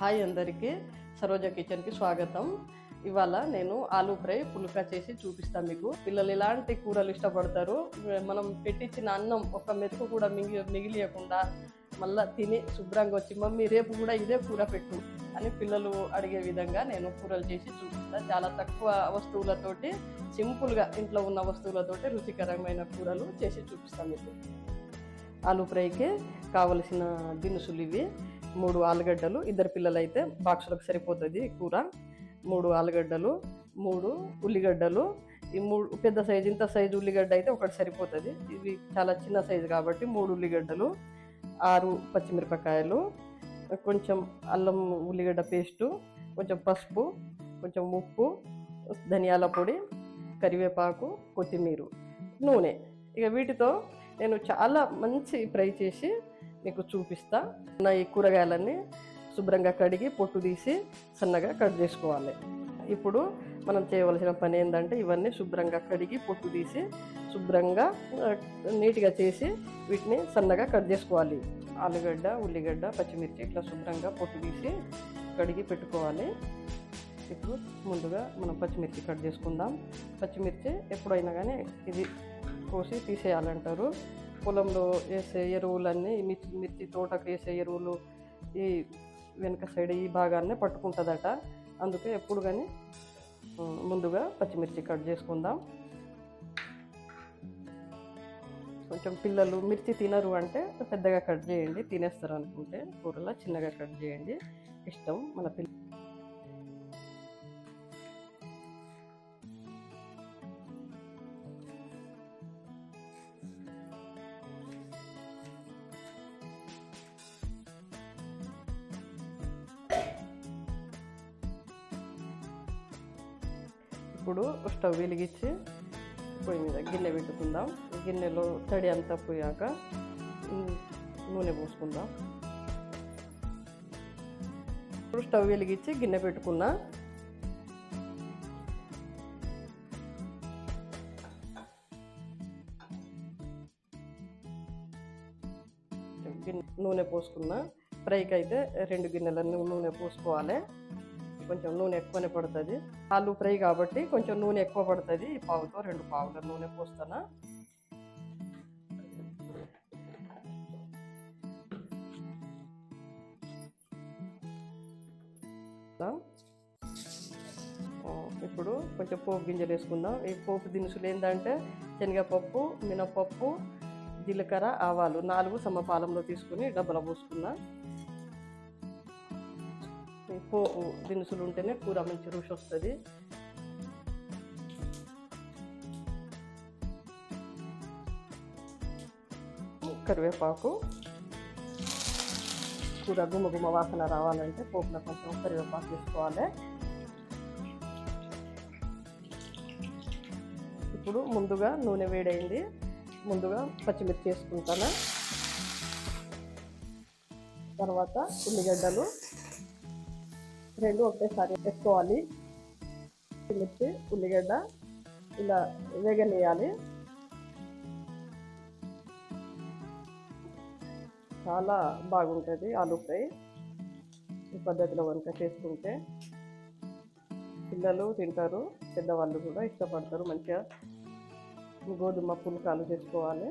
Hi అందరికీ. సరోజ కిచెన్కి స్వాగతం. ఇవాళ నేను ఆలు ఫ్రై పుల్కా చేసి చూపిస్తాను మీకు. పిల్లలు ఎలాంటి కూరలు ఇష్టపడతారు మనం పెట్టించిన అన్నం ఒక మెతుకు కూడా మిగి మిగిలియకుండా మళ్ళీ తిని శుభ్రంగా వచ్చి మమ్మీ రేపు కూడా ఇదే కూర పెట్టు అని పిల్లలు అడిగే విధంగా నేను కూరలు చేసి చూపిస్తాను చాలా తక్కువ వస్తువులతోటి సింపుల్గా ఇంట్లో ఉన్న వస్తువులతోటి రుచికరమైన కూరలు చేసి చూపిస్తాను మీకు. ఆలూ ఫ్రైకి కావలసిన దినుసులు ఇవి. మూడు ఆలుగడ్డలు. ఇద్దరు పిల్లలైతే బాక్సులకు సరిపోతుంది కూర. మూడు ఆలుగడ్డలు మూడు ఉల్లిగడ్డలు. ఈ మూడు పెద్ద సైజు ఇంత సైజు ఉల్లిగడ్డ అయితే ఒకటి సరిపోతుంది. ఇవి చాలా చిన్న సైజు కాబట్టి మూడు ఉల్లిగడ్డలు ఆరు పచ్చిమిరపకాయలు కొంచెం అల్లం ఉల్లిగడ్డ పేస్టు కొంచెం పసుపు కొంచెం ఉప్పు ధనియాల పొడి కరివేపాకు కొత్తిమీర నూనె. ఇక వీటితో నేను చాలా మంచి ఫ్రై చేసి మీకు చూపిస్తా. నా ఈ కూరగాయలన్నీ శుభ్రంగా కడిగి పొట్టు తీసి సన్నగా కట్ చేసుకోవాలి. ఇప్పుడు మనం చేయవలసిన పని ఏంటంటే ఇవన్నీ శుభ్రంగా కడిగి పొట్టు తీసి శుభ్రంగా నీట్గా చేసి వీటిని సన్నగా కట్ చేసుకోవాలి. ఆలుగడ్డ ఉల్లిగడ్డ పచ్చిమిర్చి ఇట్లా శుభ్రంగా పొట్టు తీసి కడిగి పెట్టుకోవాలి. ఇప్పుడు ముందుగా మనం పచ్చిమిర్చి కట్ చేసుకుందాం. పచ్చిమిర్చి ఎప్పుడైనా కానీ ఇది కోసి తీసేయాలంటారు. పొలంలో వేసే ఎరువులన్నీ మిర్చి మిర్చి తోటకు వేసే ఎరువులు ఈ వెనుక సైడ్ ఈ భాగాన్ని పట్టుకుంటుందట. అందుకే ఎప్పుడు కానీ ముందుగా పచ్చిమిర్చి కట్ చేసుకుందాం. కొంచెం పిల్లలు మిర్చి తినరు అంటే పెద్దగా కట్ చేయండి తినేస్తారు అనుకుంటే కూరలో చిన్నగా కట్ చేయండి. ఇష్టం మన పిల్ల ఇప్పుడు స్టవ్ వెలిగించి పొయ్యి మీద గిన్నె పెట్టుకుందాం. గిన్నెలో తడి అంతా పోయాక నూనె పోసుకుందాం. ఇప్పుడు స్టవ్ వెలిగించి గిన్నె పెట్టుకున్నా గిన్నె నూనె పోసుకున్నా ఫ్రైకి అయితే రెండు గిన్నెల నూనె పోసుకోవాలి. కొంచెం నూనె ఎక్కువనే పడుతుంది. ఆలు ఫ్రై కాబట్టి కొంచెం నూనె ఎక్కువ పడుతుంది. ఈ పావుతో రెండు పావుల నూనె పోస్తానా. ఇప్పుడు కొంచెం పోపు గింజలు వేసుకుందాం. ఈ పోపు దినుసులు ఏంటంటే శనగపప్పు మినపప్పు జీలకర్ర ఆవాలు నాలుగు సమపాలంలో తీసుకుని డబ్బల పోసుకున్నా పో పోపు దినుసులు ఉంటేనే కూర మంచి రుచి వస్తుంది. కరివేపాకు. కూర గుమ్మ గుమ్మ వాసన రావాలంటే పోపులో కొంచెం కరివేపాకు వేసుకోవాలి. ఇప్పుడు ముందుగా నూనె వేడైంది. ముందుగా పచ్చిమిర్చి వేసుకుంటాను. తర్వాత ఉల్లిగడ్డలు. రెండు ఒకటేసారి వేసుకోవాలి. మిర్చి ఉల్లిగడ్డ ఇలా వేగనేయాలి చాలా బాగుంటుంది ఆలూ ఫ్రై. ఈ పద్ధతిలో కనుక చేసుకుంటే పిల్లలు తింటారు పెద్దవాళ్ళు కూడా ఇష్టపడతారు. మంచిగా గోధుమ పుల్కాలు చేసుకోవాలి.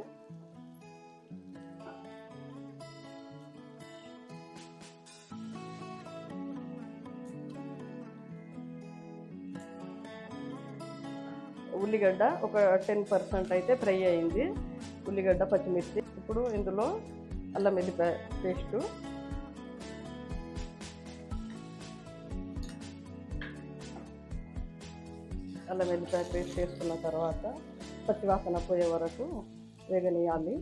ఉల్లిగడ్డ ఒక టెన్ పర్సెంట్ అయితే ఫ్రై అయింది. ఉల్లిగడ్డ పచ్చిమిర్చి. ఇప్పుడు ఇందులో అల్లం వెల్లిపాయ పేస్టు. అల్లం వెల్లిపాయ పేస్ట్ వేసుకున్న తర్వాత పచ్చివాసన పోయే వరకు వేగనీయాలి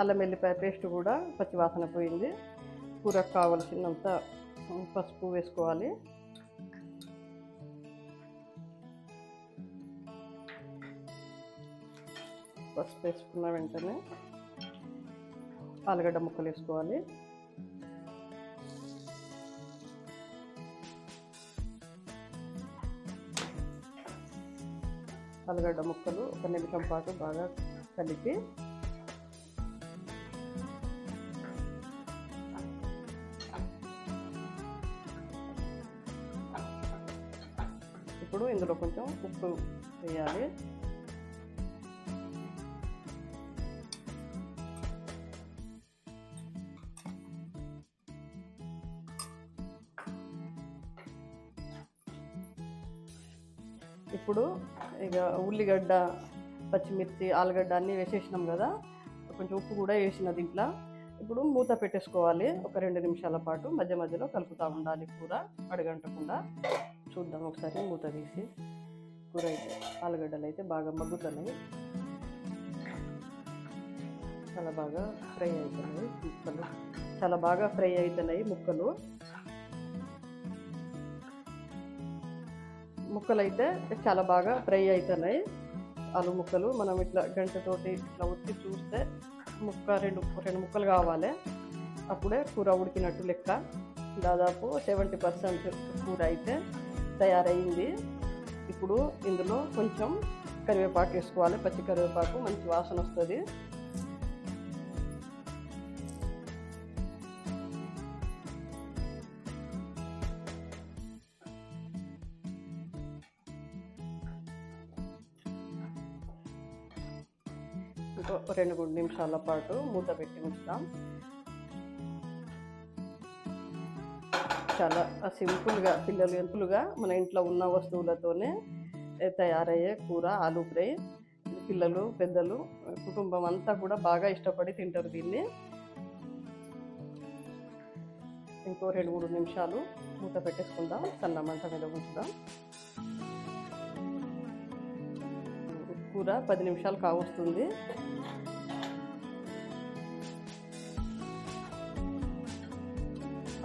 అల్లం వెల్లిపాయ పేస్ట్ కూడా పచ్చివాసన పోయింది. కూరకు కావలసినంత పసుపు వేసుకోవాలి. పసుపు వేసుకున్న వెంటనే ఆలుగడ్డ ముక్కలు వేసుకోవాలి. ఆలుగడ్డ ముక్కలు ఒక నిమిషం పాటు బాగా కలిపి ఇప్పుడు ఇందులో కొంచెం ఉప్పు వేయాలి. ఇప్పుడు ఇక ఉల్లిగడ్డ పచ్చిమిర్చి ఆలుగడ్డ అన్నీ వేసేసినాం కదా కొంచెం ఉప్పు కూడా వేసిన దీంట్లో. ఇప్పుడు మూత పెట్టేసుకోవాలి ఒక రెండు నిమిషాల పాటు. మధ్య మధ్యలో కలుపుతూ ఉండాలి కూర అడగంటకుండా చూద్దాం ఒకసారి మూత తీసి. కూర అయితే ఆలుగడ్డలు అయితే బాగా మగ్గుతున్నాయి. చాలా బాగా ఫ్రై అవుతున్నాయి ముక్కలు. చాలా బాగా ఫ్రై అవుతున్నాయి ముక్కలు. ముక్కలు అయితే చాలా బాగా ఫ్రై అవుతున్నాయి. ఆలు ముక్కలు మనం ఇట్లా గంటతోటి ఇట్లా ఉత్తి చూస్తే ముక్క రెండు రెండు ముక్కలు కావాలి. అప్పుడే కూర ఉడికినట్టు లెక్క. దాదాపు సెవెంటీ పర్సెంట్ కూర అయితే తయారైంది. ఇప్పుడు ఇందులో కొంచెం కరివేపాకు వేసుకోవాలి. పచ్చి కరివేపాకు మంచి వాసన వస్తుంది. ఇంకో రెండు మూడు నిమిషాల పాటు మూత పెట్టి ఉంచుతాం చాలా సింపుల్గా పిల్లలు ఎంపులుగా మన ఇంట్లో ఉన్న వస్తువులతోనే తయారయ్యే కూర ఆలు ఫ్రై. పిల్లలు పెద్దలు కుటుంబం అంతా కూడా బాగా ఇష్టపడి తింటారు దీన్ని. ఇంకో రెండు మూడు నిమిషాలు మూత పెట్టేసుకుందాం. సన్న మంట మీద ఉంచుదాం. కూర పది నిమిషాలు కావస్తుంది.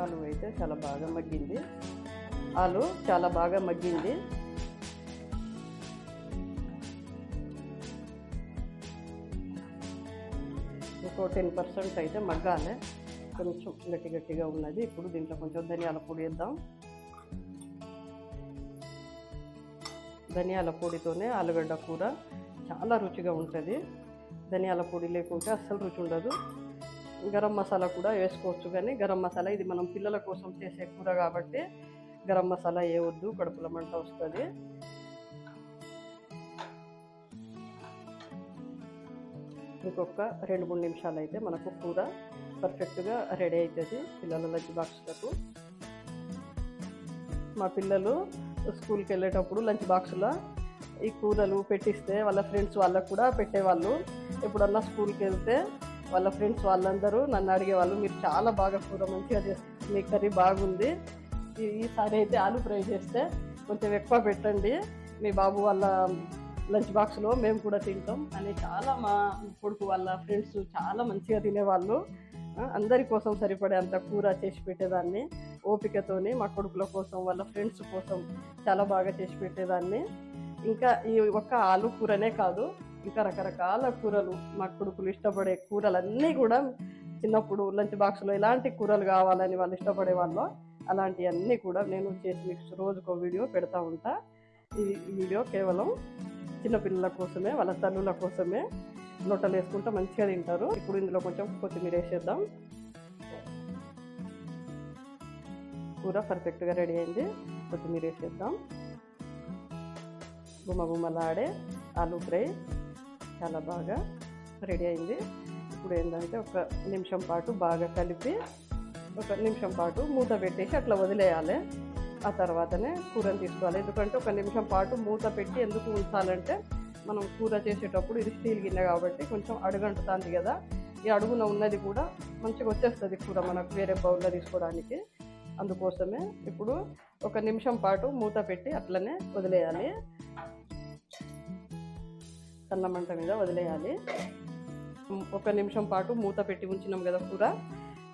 ఆలు అయితే చాలా బాగా మగ్గింది. ఆలు చాలా బాగా మగ్గింది. ఇంకో టెన్ పర్సెంట్ అయితే మగ్గాలి. కొంచెం గట్టి గట్టిగా ఉన్నది. ఇప్పుడు దీంట్లో కొంచెం ధనియాల పొడి వేద్దాం. ధనియాల పొడితోనే ఆలుగడ్డ కూర చాలా రుచిగా ఉంటుంది. ధనియాల పొడి లేకుంటే అస్సలు రుచి ఉండదు. గరం మసాలా కూడా వేసుకోవచ్చు. కానీ గరం మసాలా ఇది మనం పిల్లల కోసం చేసే కూర కాబట్టి గరం మసాలా వేయవద్దు కడుపుల మంట వస్తుంది. ఇంకొక రెండు మూడు నిమిషాలు అయితే మనకు కూర పర్ఫెక్ట్గా రెడీ అవుతుంది పిల్లల లంచ్ బాక్స్లకు మా పిల్లలు స్కూల్కి వెళ్ళేటప్పుడు లంచ్ బాక్స్లో ఈ కూరలు పెట్టిస్తే వాళ్ళ ఫ్రెండ్స్ వాళ్ళకు కూడా పెట్టేవాళ్ళు. ఎప్పుడన్నా స్కూల్కి వెళ్తే వాళ్ళ ఫ్రెండ్స్ వాళ్ళందరూ నన్ను అడిగేవాళ్ళు మీరు చాలా బాగా కూర మంచిగా చేస్తారు మీ కర్రీ బాగుంది. ఈసారి అయితే ఆలు ఫ్రై చేస్తే కొంచెం ఎక్కువ పెట్టండి. మీ బాబు వాళ్ళ లంచ్ బాక్స్లో మేము కూడా తింటాం అని చాలా మా కొడుకు వాళ్ళ ఫ్రెండ్స్ చాలా మంచిగా తినేవాళ్ళు. అందరి కోసం సరిపడే అంత కూర చేసి పెట్టేదాన్ని. ఓపికతోని మా కొడుకుల కోసం వాళ్ళ ఫ్రెండ్స్ కోసం చాలా బాగా చేసి పెట్టేదాన్ని. ఇంకా ఈ ఒక్క ఆలు కూరనే కాదు ఇంకా రకరకాల కూరలు మా కొడుకులు ఇష్టపడే కూరలన్నీ కూడా చిన్నప్పుడు లంచ్ బాక్స్లో ఎలాంటి కూరలు కావాలని వాళ్ళు ఇష్టపడే వాళ్ళు అలాంటివన్నీ కూడా నేను చేసి మీకు రోజుకో వీడియో పెడతా ఉంటా. ఈ వీడియో కేవలం చిన్నపిల్లల కోసమే వాళ్ళ తల్లుల కోసమే లొట్టలు వేసుకుంటూ మంచిగా తింటారు. ఇప్పుడు ఇందులో కొంచెం కొత్తిమీర వేసేద్దాం. కూర పర్ఫెక్ట్గా రెడీ అయింది. కొత్తిమీర వేసేద్దాం. గుమ్మ గుమ్మలాడే ఆలూ ఫ్రై. చాలా బాగా రెడీ అయింది. ఇప్పుడు ఏంటంటే ఒక నిమిషం పాటు బాగా కలిపి ఒక నిమిషం పాటు మూత పెట్టేసి అట్లా వదిలేయాలి. ఆ తర్వాతనే కూరని తీసుకోవాలి. ఎందుకంటే ఒక నిమిషం పాటు మూత పెట్టి ఎందుకు ఉంచాలంటే మనం కూర చేసేటప్పుడు ఇది స్టీల్ గిన్నె కాబట్టి కొంచెం అడుగంటుతుంది కదా. ఈ అడుగున ఉన్నది కూడా మంచిగా వచ్చేస్తుంది కూర మనకు వేరే బౌల్లో తీసుకోవడానికి. అందుకోసమే ఇప్పుడు ఒక నిమిషం పాటు మూత పెట్టి అట్లనే వదిలేయాలి. సన్న మంట మీద వదిలేయాలి. ఒక నిమిషం పాటు మూత పెట్టి ఉంచినాం కదా కూర.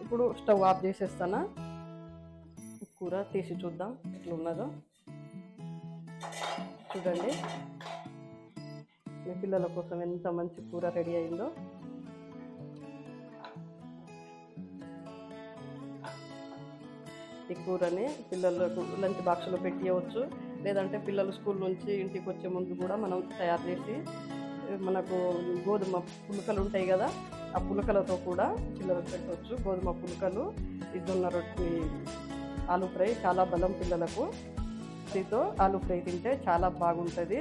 ఇప్పుడు స్టవ్ ఆఫ్ చేసేస్తానా? కూర తీసి చూద్దాం ఎట్లా ఉన్నదో చూడండి. మీ పిల్లల కోసం ఎంత మంచి కూర రెడీ అయిందో. ఈ కూరని పిల్లలకు లంచ్ బాక్స్లో పెట్టియవచ్చు. లేదంటే పిల్లలు స్కూల్ నుంచి ఇంటికి వచ్చే ముందు కూడా మనం తయారు చేసి మనకు గోధుమ పులకలు ఉంటాయి కదా ఆ పులకలతో కూడా పిల్లలకు పెట్టవచ్చు గోధుమ పులకలు ఇద్దరున్న రొట్టి ఆలు ఫ్రై చాలా బలం పిల్లలకు. దీంతో ఆలు ఫ్రై తింటే చాలా బాగుంటుంది.